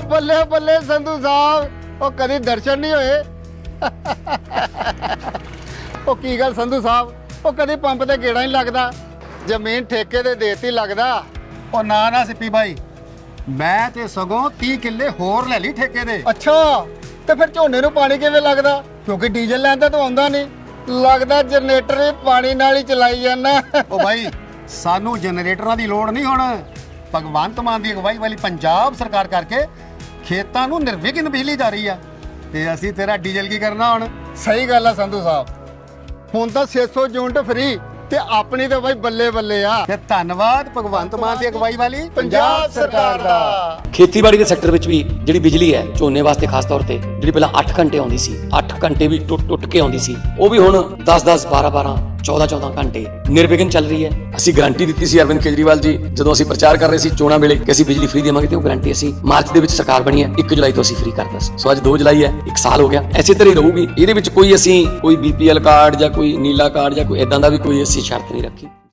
ਬੱਲੇ ਬੱਲੇ ਸੰਧੂ ਸਾਹਿਬ ਉਹ ਕਦੀ ਦਰਸ਼ਨ ਨਹੀਂ ਹੋਏ। ਉਹ ਕੀ ਗੱਲ ਸੰਧੂ ਸਾਹਿਬ ਉਹ ਕਦੀ ਪੰਪ ਤੇ ਗੇੜਾ ਨਹੀਂ ਲੱਗਦਾ। ਜ਼ਮੀਨ ਠੇਕੇ ਤੇ ਦੇਤੀ ਲੱਗਦਾ। ਉਹ ਨਾ ਨਾ ਸਿੱਪੀ ਬਾਈ ਮੈਂ ਤੇ ਸਗੋਂ 30 ਕਿੱਲੇ ਹੋਰ ਲੈ ਲਈ ਠੇਕੇ ਦੇ ਅੱਛਾ ਤੇ ਫਿਰ ਝੋਨੇ ਨੂੰ ਪਾਣੀ ਕਿਵੇਂ ਲੱਗਦਾ? ਕਿਉਂਕਿ ਡੀਜ਼ਲ ਲੈਣ ਤਾਂ ਤੂੰ ਆਉਂਦਾ ਨਹੀਂ। ਲੱਗਦਾ ਜਨਰੇਟਰ ਵੀ ਪਾਣੀ ਨਾਲ ਹੀ ਚਲਾਈ ਜਾਂਦਾ। ਉਹ ਬਾਈ ਸਾਨੂੰ ਜਨਰੇਟਰਾਂ ਦੀ ਲੋੜ ਨਹੀਂ ਹੁਣ। ਭਗਵੰਤ ਮਾਨ ਦੀ ਅਗਵਾਈ ਵਾਲੀ ਪੰਜਾਬ ਸਰਕਾਰ ਕਰਕੇ ਖੇਤਾਂ ਨੂੰ ਨਿਰਵਿਘਨ ਬਿਜਲੀ ਜਾ ਰਹੀ ਆ ਤੇ ਅਸੀਂ ਤੇਰਾ ਡੀਜ਼ਲ ਕੀ ਕਰਨਾ ਹੁਣ। ਸਹੀ ਗੱਲ ਆ ਸੰਧੂ ਸਾਹਿਬ। ਹੁਣ ਤਾਂ 600 ਯੂਨਿਟ ਫ੍ਰੀ ਤੇ ਆਪਣੀ ਤਾਂ ਬਾਈ ਬੱਲੇ ਬੱਲੇ ਆ। ਤੇ ਧੰਨਵਾਦ ਭਗਵੰਤ ਮਾਨ ਦੀ ਅਗਵਾਈ ਵਾਲੀ ਪੰਜਾਬ ਸਰਕਾਰ ਦਾ। ਖੇਤੀਬਾੜੀ ਦੇ ਸੈਕਟਰ ਵਿੱਚ ਵੀ ਜਿਹੜੀ ਬਿਜਲੀ ਹੈ ਝੋਨੇ ਵਾਸਤੇ ਖਾਸ ਤੌਰ ਤੇ ਜਿਹੜੀ ਪਹਿਲਾਂ 8 ਘੰਟੇ ਆਉਂਦੀ ਸੀ 8 ਘੰਟੇ ਵੀ ਟੁੱਟ ਟੁੱਟ ਕੇ ਆਉਂਦੀ ਸੀ ਉਹ ਵੀ ਹੁਣ 10 10 12 12 14 14 ਘੰਟੇ ਨਿਰਵਿਘਨ ਚੱਲ ਰਹੀ ਹੈ। ਅਸੀਂ ਗਾਰੰਟੀ ਦਿੱਤੀ ਸੀ ਅਰਵਿੰਦ ਕੇਜਰੀਵਾਲ ਜੀ, ਜਦੋਂ ਅਸੀਂ ਪ੍ਰਚਾਰ ਕਰ ਰਹੇ ਸੀ ਚੋਣਾਂ ਵੇਲੇ ਕਿ ਅਸੀਂ ਬਿਜਲੀ ਫ੍ਰੀ ਦੇਵਾਂਗੇ ਤੇ ਉਹ ਗਾਰੰਟੀ ਅਸੀਂ ਮਾਰਚ ਦੇ ਵਿੱਚ ਸਰਕਾਰ ਬਣੀ ਹੈ। 1 ਜੁਲਾਈ ਤੋਂ ਅਸੀਂ ਫ੍ਰੀ ਕਰਤਾ ਸੀ। ਸੋ ਅੱਜ 2 ਜੁਲਾਈ ਹੈ 1 ਸਾਲ ਹੋ ਗਿਆ। ਐਸੇ ਤਰ੍ਹਾਂ ਹੀ ਰਹੂਗੀ। ਇਹਦੇ ਵਿੱਚ ਕੋਈ ਅਸੀਂ ਕੋਈ ਬੀਪੀਐਲ ਕਾਰਡ ਜਾਂ ਕੋਈ ਨੀਲਾ ਕਾਰਡ ਜਾਂ ਕੋਈ ਇਦਾਂ ਦਾ ਵੀ ਕੋਈ ਅਸੀਂ ਸ਼ਰਤ ਨਹੀਂ ਰੱਖੀ।